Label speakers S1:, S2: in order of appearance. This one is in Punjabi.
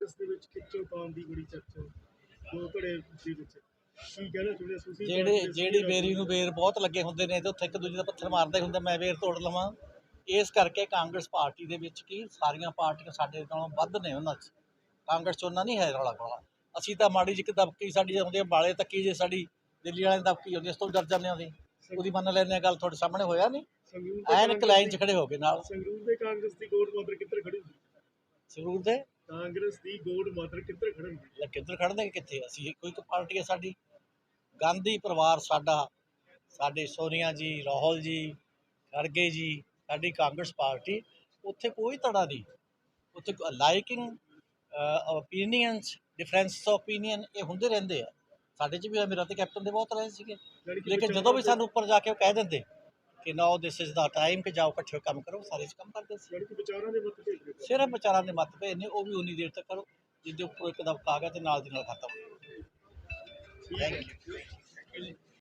S1: ਇਸ ਦੇ ਵਿੱਚ ਖਿੱਚੋ ਤਾਣ ਦੀ ਬੜੀ ਚਰਚਾ ਦੋ ਧੜੇ ਦੇ ਵਿੱਚ। ਕੀ ਕਹਿਣਾ ਚਾਹੁੰਦੇ ਤੁਸੀਂ?
S2: ਜਿਹੜੇ ਜਿਹੜੀ ਬੇਰੀ ਨੂੰ ਬੇਰ ਬਹੁਤ ਲੱਗੇ ਹੁੰਦੇ ਨੇ ਤੇ ਉੱਥੇ ਇੱਕ ਦੂਜੇ ਦਾ ਪੱਥਰ ਮਾਰਦੇ ਹੁੰਦੇ ਮੈਂ ਬੇਰ ਤੋੜ ਲਵਾਂ। ਇਸ ਕਰਕੇ ਕਾਂਗਰਸ ਪਾਰਟੀ ਦੇ ਵਿੱਚ ਕੀ ਸਾਰੀਆਂ ਪਾਰਟੀਆਂ ਸਾਡੇ ਨਾਲੋਂ ਵੱਧ ਨੇ ਉਹਨਾਂ 'ਚ। ਕਾਂਗਰਸ 'ਚ ਉਹਨਾਂ ਨਹੀਂ ਹੈ ਰੌਲਾ ਗੋਲਾ ਅਸੀਂ ਤਾਂ ਮਾੜੀ ਜਿਹੀ ਇੱਕ ਦਬਕੀ ਸਾਡੀ ਹੁੰਦੀ ਹੈ ਬਾਲੇ ਤੱਕੀ ਜੇ ਸਾਡੀ ਦਿੱਲੀ ਵਾਲਿਆਂ ਦੀ ਦਬਕੀ ਹੁੰਦੀ ਇਸ ਤੋਂ ਡਰ ਜਾਂਦੇ ਹਾਂ ਅਸੀਂ। ਉਹਦੀ ਮੰਨ ਲੈਂਦੇ ਹਾਂ ਗੱਲ ਤੁਹਾਡੇ ਸਾਹਮਣੇ ਹੋਇਆ ਨਹੀਂ।
S1: ਸੰਗਰੂਰ
S2: ਐਨ ਇੱਕ ਲਾਈਨ 'ਚ ਖੜੇ ਹੋ ਗਏ ਨਾਲ।
S1: ਸੰਗਰੂਰ ਦੇ ਕਾਂਗਰਸ ਦੀ ਗੋਡ ਮਾਤਰ ਕਿੱਧਰ ਖੜੀ ਹੁੰਦੀ
S2: ਸਰੂਰ ਦੇ
S1: ਕਾਂਗਰਸ ਦੀ ਗੋਡ ਮਾਤਰ ਕਿੱਧਰ ਖੜੀ ਹੁੰਦੀ
S2: ਜਾਂ ਕਿੱਧਰ ਖੜਦੇ ਕਿੱਥੇ? ਅਸੀਂ ਕੋਈ ਇੱਕ ਪਾਰਟੀ ਹੈ ਸਾਡੀ। ਗਾਂਧੀ ਪਰਿਵਾਰ ਸਾਡਾ ਸਾਡੇ ਸੋਨੀਆ ਜੀ ਰਾਹੁਲ ਜੀ ਖੜਗੇ ਜੀ ਸਾਡੀ ਕਾਂਗਰਸ ਪਾਰਟੀ ਉੱਥੇ ਕੋਈ ਧੜਾ ਨਹੀਂ। ਉੱਥੇ liking opinions difference of opinion ਇਹ ਹੁੰਦੇ ਰਹਿੰਦੇ ਆ। ਸਾਡੇ 'ਚ ਵੀ ਹੋਇਆ, ਮੇਰਾ ਤੇ ਕੈਪਟਨ ਦੇ ਬਹੁਤ ਰਹੇ ਸੀਗੇ। ਲੇਕਿਨ ਜਦੋਂ ਵੀ ਸਾਨੂੰ ਉੱਪਰ ਜਾ ਕੇ ਉਹ ਕਹਿ ਦਿੰਦੇ ਕਿ ਨਾਓ ਦਿਸ ਇਜ਼ ਦਾ ਟਾਈਮ ਕਿ ਜਾਓ ਇਕੱਠੇ ਕੰਮ ਕਰੋ ਸਾਰੇ ਇਸ ਕੰਮ ਕਰਦੇ ਸੀ।
S1: ਵਿਚਾਰਾਂ ਦੇ ਨੇ
S2: ਸਿਰਫ ਵਿਚਾਰਾਂ ਦੇ ਮਤਭੇਦ ਨੇ, ਉਹ ਵੀ ਉਨੀ ਦੇਰ ਤੱਕ ਕਰੋ, ਜਿੱਦੇ ਉੱਪਰ ਇੱਕ ਦਬਕਾ ਆ ਗਿਆ ਤੇ ਨਾਲ ਦੀ ਨਾਲ ਖਤਮ।
S1: ਠੀਕ ਹੈ